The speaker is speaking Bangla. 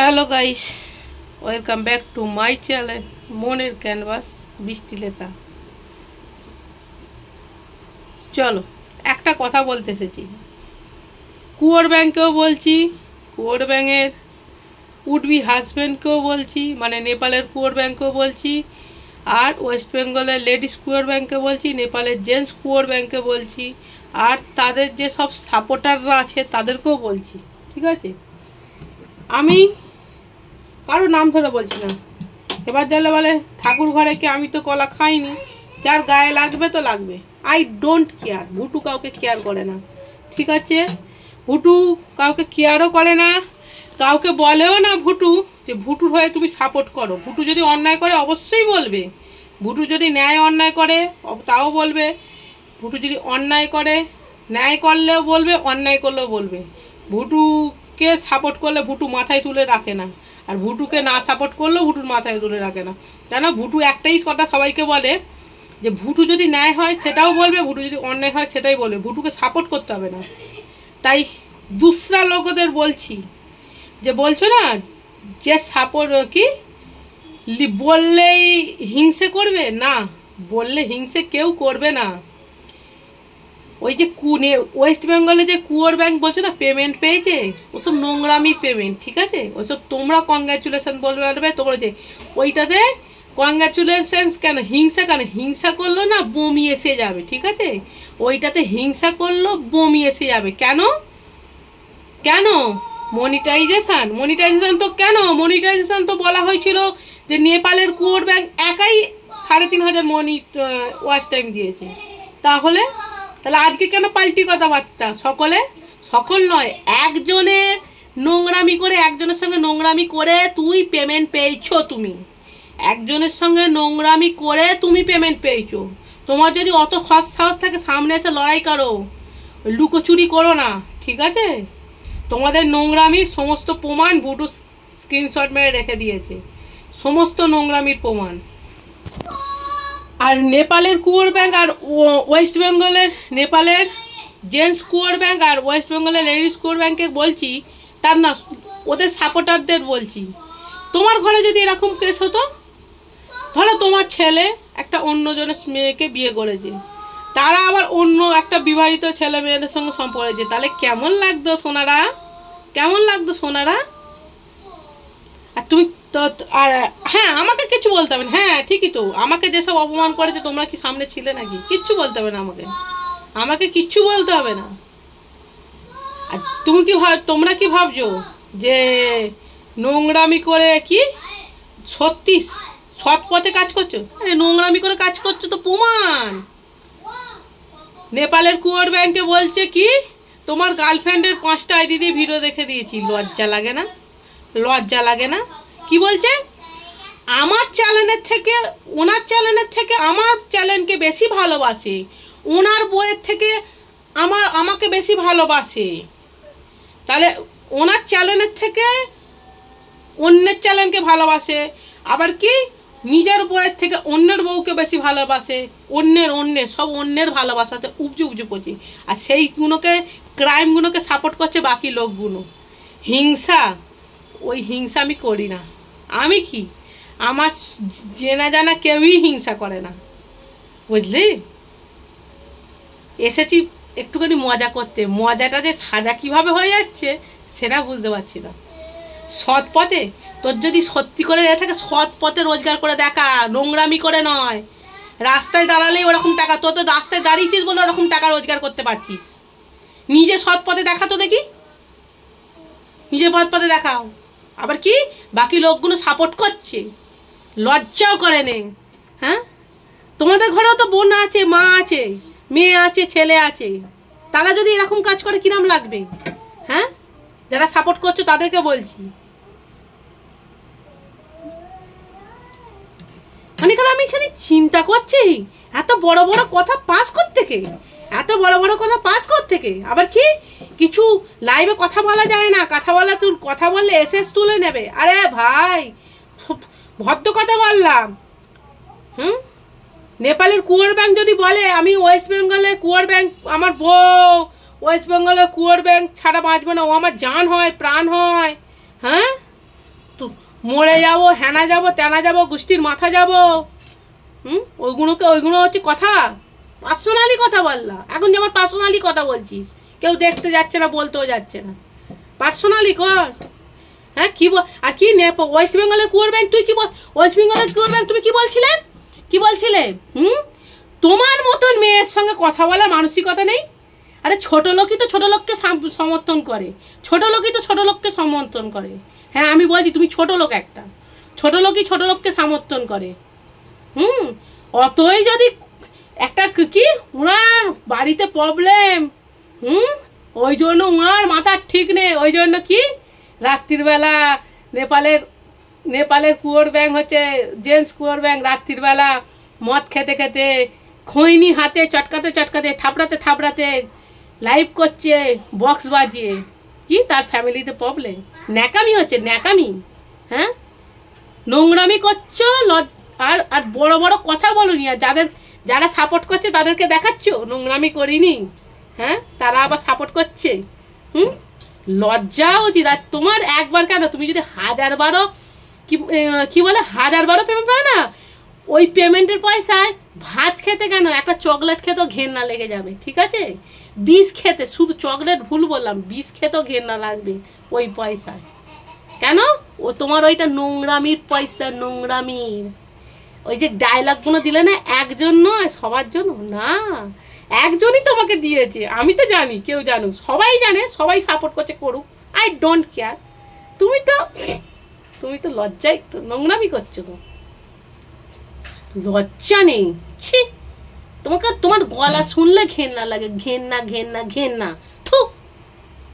Hello guys welcome back to my channel মনের ক্যানভাস বৃষ্টি লেতা চলো, একটা কথা বলতে এসেছি। কুয়োর ব্যাংকেও বলছি, কুয়োর ব্যাংকের উডবি হাজব্যান্ডকেও বলছি মানে নেপালের কুয়োর ব্যাংকেও বলছি, আর ওয়েস্ট বেঙ্গলের লেডিস কুয়োর ব্যাংকে বলছি, নেপালের জেন্টস কুয়োর ব্যাংকে বলছি, আর তাদের যে সব সাপোর্টাররা আছে তাদেরকেও বলছি, ঠিক আছে? আমি কারও নাম ধরে বলছি না। এবার জানলে বলে, ঠাকুর ঘরে কি আমি তো কলা খাইনি? যার গায়ে লাগবে তো লাগবে। আই ডোন্ট কেয়ার ভুটু কাউকে কেয়ার করে না। ঠিক আছে? ভুটু কাউকে কেয়ারও করে না। কাউকে বলেও না ভুটু যে, ভুটুর হয়ে তুমি সাপোর্ট করো। ভুটু যদি অন্যায় করে, অবশ্যই বলবে। ভুটু যদি ন্যায় অন্যায় করে তাও বলবে। ভুটু যদি অন্যায় করে, ন্যায় করলেও বলবে, অন্যায় করলেও বলবে। ভুটুকে সাপোর্ট করলে ভুটু মাথায় তুলে রাখে না। আর ভুটুকে না সাপোর্ট করলেও ভুটুর মাথায় তুলে রাখে না। কেন? ভুটু একটাই কথা সবাইকে বলে যে, ভুটু যদি ন্যায় হয় সেটাও বলবে, ভুটু যদি অন্যায় হয় সেটাই বলবে। ভুটুকে সাপোর্ট করতে হবে না। তাই দুসরা লোকদের বলছি যে, বলছো না, যে সাপোর্ট কি? বললেই হিংসে করবে? না, বললে হিংসে কেউ করবে না। ওই যে কুনে ওয়েস্ট বেঙ্গলে যে কুয়োর ব্যাংক বলছো না পেমেন্ট পেয়েছে? ওসব নোংরামি পেমেন্ট ঠিক আছে? ওসব তোমরা কংগ্রাচুলেশন বলবে তোমরা যে ওইটাতে কংগ্রাচুলেশনস কেন, হিংসা কেন? হিংসা করল না, বমি এসে যাবে, ঠিক আছে? ওইটাতে হিংসা করল, বমি এসে যাবে। কেন? কেন? মনিটাইজেশন মনিটাইজেশন তো কেন? মনিটাইজেশন তো বলা হয়েছিল যে নেপালের কুয়োর ব্যাংক একাই সাড়ে তিন হাজার মনি ওয়াচ টাইম দিয়েছে। তাহলে তাহলে আজকে কেন পাল্টি কথাবার্তা? সকলে? সকল নয় একজনের নোংরামি করে, একজনের সঙ্গে নোংরামি করে তুই পেমেন্ট পেয়েছ তুমি। একজনের সঙ্গে নোংরামি করে তুমি পেমেন্ট পেয়েছ। তোমার যদি অত খস সাহস থাকে, সামনে এসে লড়াই করো। লুকোচুরি করো না, ঠিক আছে? তোমাদের নোংরামির সমস্ত প্রমাণ ভুটু স্ক্রিনশট মেরে রেখে দিয়েছে। সমস্ত নোংরামির প্রমাণ। আর নেপালের কুয়োর ব্যাংক আর ওয়েস্ট বেঙ্গলের, নেপালের জেন্টস কুয়োর ব্যাংক আর ওয়েস্ট বেঙ্গলের লেডিস কুয়োর ব্যাংকে বলছি, তার না, ওদের সাপোর্টারদের বলছি। তোমার ঘরে যদি এরকম কেস হতো, ধরো তোমার ছেলে একটা অন্যজনের মেয়েকে বিয়ে করেছে, তারা আবার অন্য একটা বিবাহিত ছেলে মেয়েদের সঙ্গে সম্পর্ক তাহলে কেমন লাগতো সোনারা? কেমন লাগতো সোনারা? আর তুমি তো, আর হ্যাঁ আমাকে কিছু বলতে হবে হ্যাঁ ঠিকই তো। আমাকে যেসব অপমান করেছে তোমরা কি সামনে ছিলে নাকি? কিচ্ছু বলতে হবে না আমাকে। আমাকে কিচ্ছু বলতে হবে না। আর তুমি কি ভাব, তোমরা কি ভাবছ যে নোংরামি করে কি? সত্যি, সৎ পথে কাজ করছ? আরে, নোংরামি করে কাজ করছ তো প্রমাণ। নেপালের কুয়োর ব্যাংকে বলছে কি, তোমার গার্লফ্রেন্ডের পাঁচটা আইডি দিয়ে ভিডিও দেখে দিয়েছি। লজ্জা লাগে না? লজ্জা লাগে না? কি বলছে? আমার চ্যানেলের থেকে, ওনার চ্যানেলের থেকে আমার চ্যানেলকে বেশি ভালোবাসে। ওনার বইয়ের থেকে আমার, আমাকে বেশি ভালোবাসে। তাহলে ওনার চ্যানেলের থেকে অন্যের চ্যানেলকে ভালোবাসে। আবার কি? নিজের বইয়ের থেকে অন্যের বউকে বেশি ভালোবাসে। অন্যের অন্যের, সব অন্যের ভালোবাসাতে উপজু উপজু করছে। আর সেইগুলোকে ক্রাইমগুলোকে সাপোর্ট করছে বাকি লোকগুলো। হিংসা, ওই হিংসা আমি করি না। আমি কি? আমার জেনা জানা কেউই হিংসা করে না। বুঝলি? এসেছি একটুখানি মজা করতে। মজাটা যে সাজা কীভাবে হয়ে যাচ্ছে, সেটা বুঝতে পারছি না। সৎ পথে? তোর যদি সত্যি করে এ থাকে, সৎ পথে রোজগার করে দেখা। নোংরামি করে নয়। রাস্তায় দাঁড়ালেই ওরকম টাকা। তোর তো রাস্তায় দাঁড়িয়েছিস বলে ওরকম টাকা রোজগার করতে পারছিস। নিজে সৎ পথে দেখা তো দেখি। নিজে পথ পথে দেখাও। আবার কি? বাকি লোকগুলো সাপোর্ট করছে। লজ্জাও করে নে হ্যাঁ? তোমাদের ঘরেও তো বোন আছে, মা আছে, মেয়ে আছে, ছেলে আছে। তারা যদি এরকম কাজ করে, কিরম লাগবে? হ্যাঁ? যারা সাপোর্ট করছ, তাদেরকে বলছি। অনেকক্ষণ আমি এখানে চিন্তা করছি। এত বড় বড় কথা পাস করতে কে? এত বড় বড় কথা পাস করতে কে? আবার কি? কিছু লাইভে কথা বলা যায় না। কথা বলা তুই কথা বললে এসএস তুলে নেবে। আরে ভাই, ভদ্র কথা বললাম। হুম? নেপালের কুয়োর ব্যাংক যদি বলে, আমি ওয়েস্ট বেঙ্গলের কুয়োর ব্যাংক আমার বউ ওয়েস্ট বেঙ্গলের কুয়োর ব্যাংক ছাড়া বাঁচবে না। ও আমার জান হয়, প্রাণ হয়। হ্যাঁ? মরে যাব হ্যানা যাব, তেনা যাব, গোষ্ঠীর মাথা যাব। হুম? ওইগুলোকে, ওইগুলো হচ্ছে কথা। পার্সোনালি কথা বললা। এখন যেমন পার্সোনালি কথা বলছিস। কেউ দেখতে যাচ্ছে না, বলতেও যাচ্ছে না। পার্সোনালি কর। হ্যাঁ কি আর কি নে ওয়েস্ট বেঙ্গলের কুয়ার ব্যাংক তুই কি বল ওয়েস্ট বেঙ্গলের কুয়ার ব্যাংক তুমি কি বলছিলে? কি বলছিলে? হুম? তোমার মতন মেয়ের সঙ্গে কথা বলার মানসিকতা নেই? আরে ছোট লোকই তো ছোট লোককে সমর্থন করে। ছোট লোকই তো ছোট লোককে সমর্থন করে। হ্যাঁ আমি বলছি তুমি ছোট লোক একটা। ছোট লোকই ছোট লোককে সমর্থন করে। হুম? অতই যদি একটা কি ওনার বাড়িতে প্রবলেম হুম? ওই জন্য ওনার মাথার ঠিক নেই। ওই জন্য কি? রাত্রিবেলা নেপালের নেপালের কুয়োর ব্যাংক হচ্ছে জেন্টস কুয়োর ব্যাংক রাত্রিবেলা মদ খেতে খেতে খৈনি হাতে চটকাতে চটকাতে থাপড়াতে থাপড়াতে লাইভ করছে বক্স বাজিয়ে। কি? তার ফ্যামিলিতে প্রবলেম ন্যাকামি হচ্ছে, ন্যাকামি। হ্যাঁ? নোংরামি করছ আর আর বড় বড় কথা বলুনি আর যাদের যারা সাপোর্ট করছে তাদেরকে দেখাচ্ছ? নোংরামি করিনি? হ্যাঁ? তারা আবার সাপোর্ট করছে। হুম? লজ্জা উচিত আর তোমার একবার কেন? তুমি যদি হাজার বারো, কি কি বলে? হাজার বারো পেমেন্ট পাও না? ওই পেমেন্টের পয়সায় ভাত খেতে কেন? একটা চকলেট খেতেও ঘেন্না লেগে যাবে, ঠিক আছে? বিষ খেতে, শুধু চকলেট ভুল বললাম, বিষ খেতেও ঘেন্না লাগবে ওই পয়সায়। কেন? ও তোমার ওইটা নোংরামির পয়সা, নোংরামির। ওই যে ডায়লগগুলো দিলে না, একজন নয়, সবার জন্য? না। একজনই তোমাকে দিয়েছে, আমি তো জানি, কেউ জানুক। সবাই জানে, সবাই সাপোর্ট করছে, করুক। আই ডোন্ট কেয়ার তুমি তো তুমি তো লজ্জায় তো নোংরামি করছ তো লজ্জা নেই। ছি! তোমাকে তোমার গলা শুনলে ঘেন্না লাগে, ঘেন্না ঘেন্না ঘেন্না।